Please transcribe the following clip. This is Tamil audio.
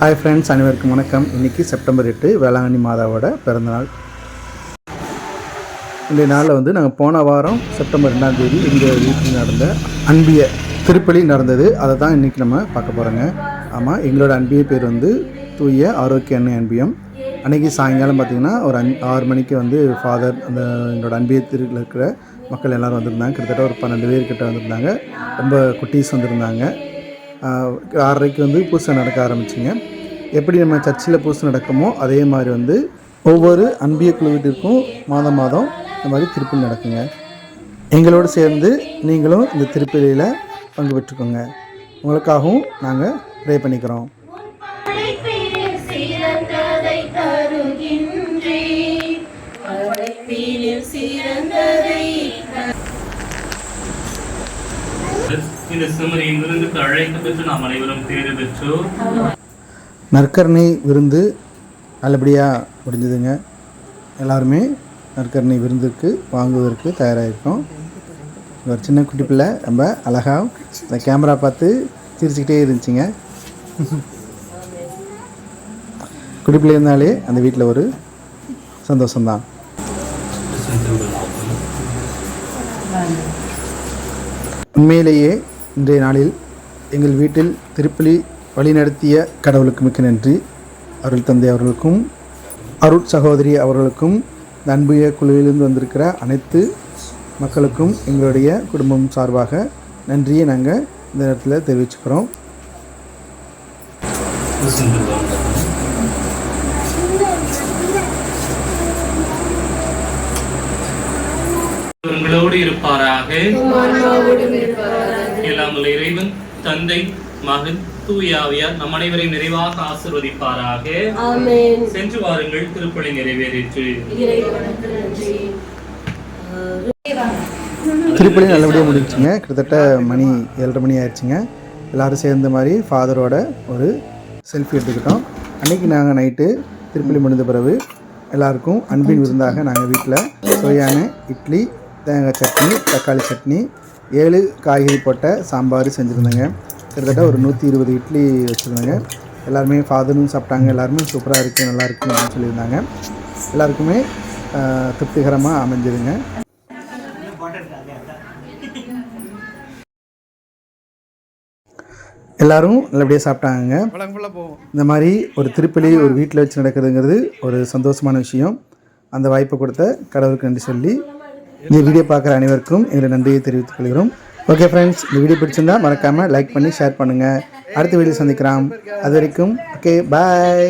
ஹாய் ஃப்ரெண்ட்ஸ் அனைவருக்கும் வணக்கம். இன்றைக்கி செப்டம்பர் எட்டு வேளாங்கண்ணி மாதாவோட பிறந்தநாள். இந்த நாளில் வந்து நாங்கள் போன வாரம் செப்டம்பர் ரெண்டாம் தேதி எங்கள் வீட்டில் நடந்த அன்பிய திருப்பலி நடந்தது. அதை தான் இன்றைக்கி நம்ம பார்க்க போகிறோங்க ஆமாம் எங்களோட அன்பிய பேர் வந்து தூய ஆரோக்கிய அன்னை அன்பியம். அன்றைக்கி சாயங்காலம் பார்த்திங்கன்னா ஒரு அஞ் ஆறு மணிக்கு வந்து ஃபாதர் அந்த எங்களோட அன்பிய திருவில் இருக்கிற மக்கள் எல்லோரும் வந்திருந்தாங்க. கிட்டத்தட்ட ஒரு பன்னெண்டு பேர்கிட்ட வந்திருந்தாங்க. ரொம்ப குட்டீஸ் வந்திருந்தாங்க. ஆறரைக்கு வந்து பூசை நடக்க ஆரம்பிச்சிங்க. எப்படி நம்ம சர்ச்சில் பூசை நடக்குமோ அதே மாதிரி வந்து ஒவ்வொரு அன்பிய குழுவீட்டிற்கும் மாதம் மாதம் இந்த மாதிரி திருப்பலி நடக்குங்க. எங்களோடு சேர்ந்து நீங்களும் இந்த திருப்பலியில் பங்கு பெற்றுக்கோங்க. உங்களுக்காகவும் நாங்கள் ப்ரே பண்ணிக்கிறோம். சிறந்ததை இந்த சிமரியின் விருந்துக்கு அழைக்கப்பெற்று நாம் அனைவரும் தேர்வு பெற்றோர் நற்கருணை விருந்து நல்லபடியாக முடிஞ்சதுங்க. எல்லாருமே நற்கருணை விருந்துக்கு வாங்குவதற்கு தயாராக இருக்கோம் ஒரு சின்ன குட்டி பிள்ளை ரொம்ப அழகாக இந்த கேமரா பார்த்து சிரிச்சுக்கிட்டே இருந்துச்சுங்க. குட்டி பிள்ளை இருந்தாலே அந்த வீட்டில் ஒரு சந்தோஷம்தான். உண்மையிலேயே இன்றைய நாளில் எங்கள் வீட்டில் திருப்பலி வழிநடத்திய கடவுளுக்கு மிக்க நன்றி. அருள் தந்தை அவர்களுக்கும் அருள் சகோதரி அவர்களுக்கும் இந்த குழுவிலிருந்து வந்திருக்கிற அனைத்து மக்களுக்கும் எங்களுடைய குடும்பம் சார்பாக நன்றியை நாங்கள் இந்த நேரத்தில் தெரிவிச்சுக்கிறோம். உங்களோடு இருப்பாராக. எல்லாம் வல்ல இறைவன் தந்தை மகன் தூயாவியார் நம் அனைவரையும் நிறைவாக ஆசிர்வதிப்பாராக. ஆமென். சென்று வாருங்கள் திருப்பலி நிறைவேறிற்று. திருப்பலி நல்லபடியாக முடிஞ்சுங்க கிட்டத்தட்ட மணி ஏழரை மணி ஆயிடுச்சுங்க. எல்லோரும் சேர்ந்த மாதிரி ஃபாதரோட ஒரு செல்ஃபி எடுத்துக்கிட்டோம். அன்றைக்கி நாங்கள் நைட்டு திருப்பலி முடிந்த பிறகு எல்லாருக்கும் அன்பின் விருந்தாக நாங்கள் வீட்டில் சோயான இட்லி தேங்காய் சட்னி தக்காளி சட்னி ஏழு காய்கறி போட்ட சாம்பார் செஞ்சுருந்தேங்க. கிட்டத்தட்ட ஒரு நூற்றி இருபது இட்லி வச்சுருந்தேங்க. எல்லாருமே ஃபாதரும் சாப்பிட்டாங்க. எல்லாருமே சூப்பராக இருக்குது நல்லா இருக்குது அப்படின்னு சொல்லியிருந்தாங்க. எல்லாருக்குமே திருப்திகரமாக அமைஞ்சதுங்க. எல்லாரும் நல்லபடியாக சாப்பிட்டாங்க இந்த மாதிரி ஒரு திருப்பலி ஒரு வீட்டில் வச்சு நடக்குதுங்கிறது ஒரு சந்தோஷமான விஷயம். அந்த வாய்ப்பை கொடுத்த கடவுளுக்கு நன்றி சொல்லி இந்த வீடியோ பார்க்குற அனைவருக்கும் எங்களை நன்றியை தெரிவித்துக் கொள்கிறோம். ஓகே ஃப்ரெண்ட்ஸ் இந்த வீடியோ பிடிச்சிருந்தா மறக்காமல் லைக் பண்ணி ஷேர் பண்ணுங்கள் அடுத்த வீடியோ சந்திக்கிறோம் அது வரைக்கும் ஓகே பாய்